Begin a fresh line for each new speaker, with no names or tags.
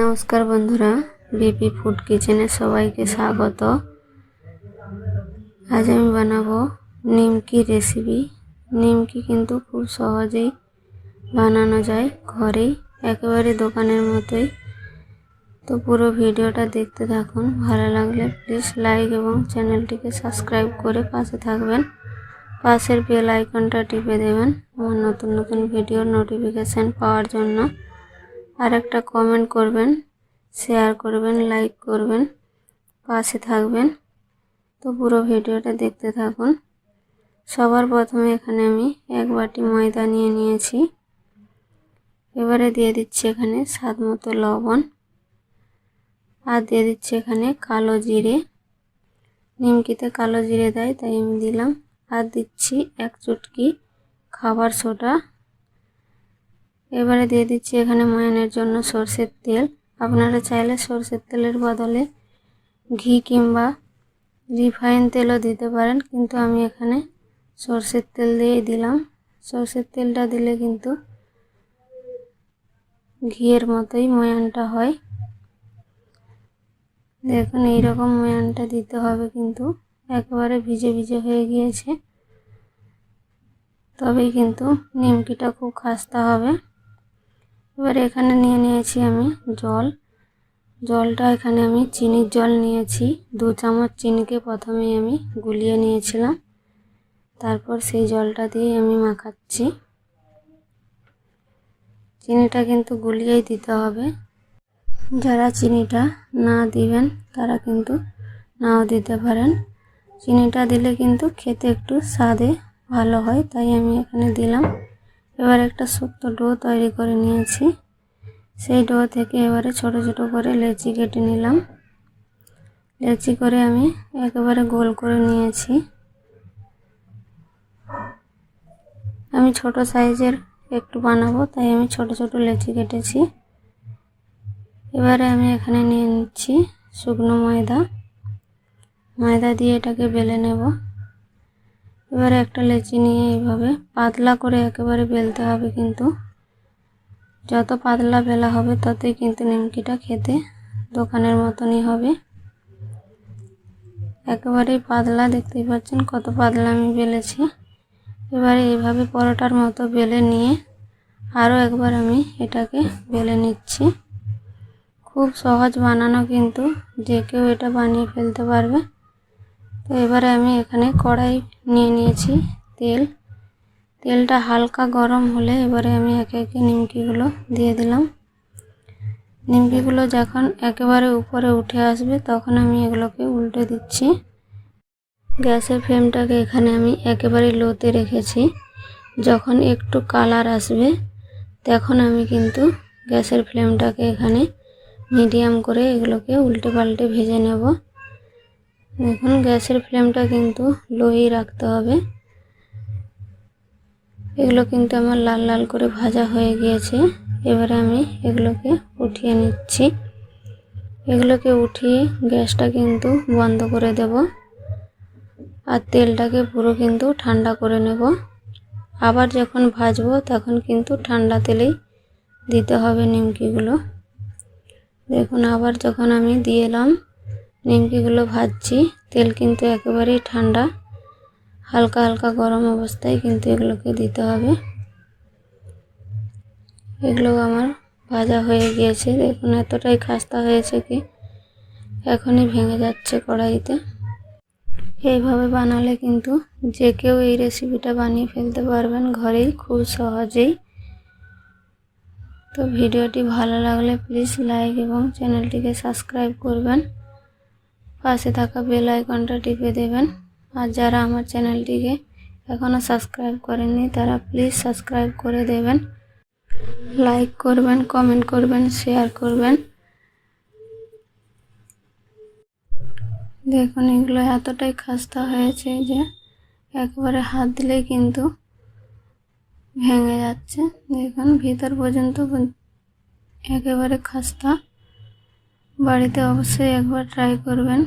নমস্কার বন্ধুরা BP food কিচেনে সবাইকে স্বাগত। আজ আমি বানাবো নিমকি রেসিপি নিমকি কিন্তু খুব সহজেই বানানো যায় ঘরেই, একেবারে দোকানের মতোই। তো পুরো ভিডিওটা দেখতে থাকুন, ভালো লাগলে প্লিজ লাইক এবং চ্যানেলটিকে সাবস্ক্রাইব করে পাশে থাকবেন। পাশের বেল আইকনটা টিপে দেবেন, আমার নতুন নতুন ভিডিওর নোটিফিকেশান পাওয়ার জন্য। আর একটা কমেন্ট করবেন শেয়ার করবেন লাইক করবেন, পাশে থাকবেন। তো পুরো ভিডিওটা দেখতে থাকুন। সবার প্রথমে এখানে আমি এক বাটি ময়দা নিয়ে নিয়েছি। এবারে দিয়ে দিচ্ছি এখানে স্বাদ মতো লবণ। আর দিয়ে দিচ্ছি এখানে কালো জিরে। নিমকিতে কালো জিরে দেয়, তাই আমি দিলাম। আর দিচ্ছি এক চুটকি খাবার সোডা। এবারে দিয়ে দিচ্ছি এখানে ময়ানের জন্য সর্ষের তেল। আপনারা চাইলে সর্ষের তেলের বদলে ঘি কিংবা রিফাইন তেলও দিতে পারেন, কিন্তু আমি এখানে সর্ষের তেল দিয়েই দিলাম। সর্ষের তেলটা দিলে কিন্তু ঘিয়ের মতোই ময়ানটা হয়। দেখুন, এইরকম ময়ানটা দিতে হবে কিন্তু, একেবারে ভিজে ভিজে হয়ে গিয়েছে। তবেই কিন্তু নিমকিটা খুব খাস্তা হবে। এবার এখানে নিয়ে নিয়েছি আমি জল। জলটা এখানে আমি চিনির জল নিয়েছি। দু চামচ চিনিকে প্রথমেই আমি গুলিয়ে নিয়েছিলাম। তারপর সেই জলটা দিয়ে আমি মাখাচ্ছি। চিনিটা কিন্তু গুলিয়েই দিতে হবে। যারা চিনিটা না দিবেন, তারা কিন্তু নাও দিতে পারেন। চিনিটা দিলে কিন্তু খেতে একটু স্বাদে ভালো হয়, তাই আমি এখানে দিলাম। এবার একটা শক্ত ডো তৈরি করে নিয়েছি। সেই ডো থেকে এবারে ছোট ছোট করে লেচি কেটে নিলাম। লেচি করে আমি একেবারে গোল করে নিয়েছি। আমি ছোট সাইজের একটু বানাবো, তাই আমি ছোট ছোট লেচি কেটেছি। এবারে আমি এখানে নিয়ে নিচ্ছি শুকনো ময়দা। ময়দা দিয়ে এটাকে বেলে নেব। এবারে একটা লেচি নিয়ে এইভাবে পাতলা করে একেবারে বেলতে হবে কিন্তু। যত পাতলা বেলা হবে ততই কিন্তু নিমকিটা খেতে দোকানের মতনই হবে। একেবারেই পাতলা দেখতেই পাচ্ছেন কত পাতলা আমি বেলেছি। এবারে এইভাবে পরোটার মতো বেলে নিয়ে আরও একবার আমি এটাকে বেলে নিচ্ছি। খুব সহজ বানানো কিন্তু, যে কেউ এটা বানিয়ে ফেলতে পারবে। তো এবারে আমি এখানে কড়াই নিয়ে নিয়েছি তেল। তেলটা হালকা গরম হলে এবারে আমি একে একে নিমকিগুলো দিয়ে দিলাম। নিমকিগুলো যখন একেবারে উপরে উঠে আসবে তখন আমি এগুলোকে উল্টে দিচ্ছি। গ্যাসের ফ্লেমটাকে এখানে আমি একেবারে লোতে রেখেছি। যখন একটু কালার আসবে তখন আমি কিন্তু গ্যাসের ফ্লেমটাকে এখানে মিডিয়াম করে এগুলোকে উল্টে পাল্টে ভেজে নেব। দেখুন, গ্যাসের ফ্লেমটা কিন্তু লোই রাখতে হবে। এগুলো কিন্তু আমার লাল লাল করে ভাজা হয়ে গিয়েছে। এবারে আমি এগুলোকে উঠিয়ে নিচ্ছি। এগুলোকে উঠিয়ে গ্যাসটা কিন্তু বন্ধ করে দেব আর তেলটাকে পুরো কিন্তু ঠান্ডা করে নেব। আবার যখন ভাজবো তখন কিন্তু ঠান্ডা তেলেই দিতে হবে নিমকিগুলো। দেখুন, আবার যখন আমি দিয়ে এলাম নিমকিগুলো ভাজছি। তেল কিন্তু একেবারেই ঠান্ডা। হালকা হালকা গরম অবস্থায় কিন্তু এগুলোকে দিতে হবে। এগুলো আমার ভাজা হয়ে গিয়েছে। দেখুন এতটাই খাস্তা হয়েছে কি এখনই ভেঙে যাচ্ছে কড়াইতে। এইভাবে বানালে কিন্তু যে কেউ এই রেসিপিটা বানিয়ে ফেলতে পারবেন ঘরেই খুব সহজেই। তো ভিডিওটি ভালো লাগলে প্লিজ লাইক এবং চ্যানেলটিকে সাবস্ক্রাইব করবেন। পাশে থাকা বেল আইকনটা টিপে দেবেন। আর যারা আমার চ্যানেলটিকে এখনও সাবস্ক্রাইব করেননি, তারা প্লিজ সাবস্ক্রাইব করে দেবেন। লাইক করবেন, কমেন্ট করবেন, শেয়ার করবেন। দেখুন, এগুলো এতটাই খাস্তা হয়েছে যে একবারে হাত দিলেই কিন্তু ভেঙে যাচ্ছে। দেখুন, ভিতর পর্যন্ত একেবারে খাস্তা। বাড়িতে অবশ্যই একবার ট্রাই করবেন।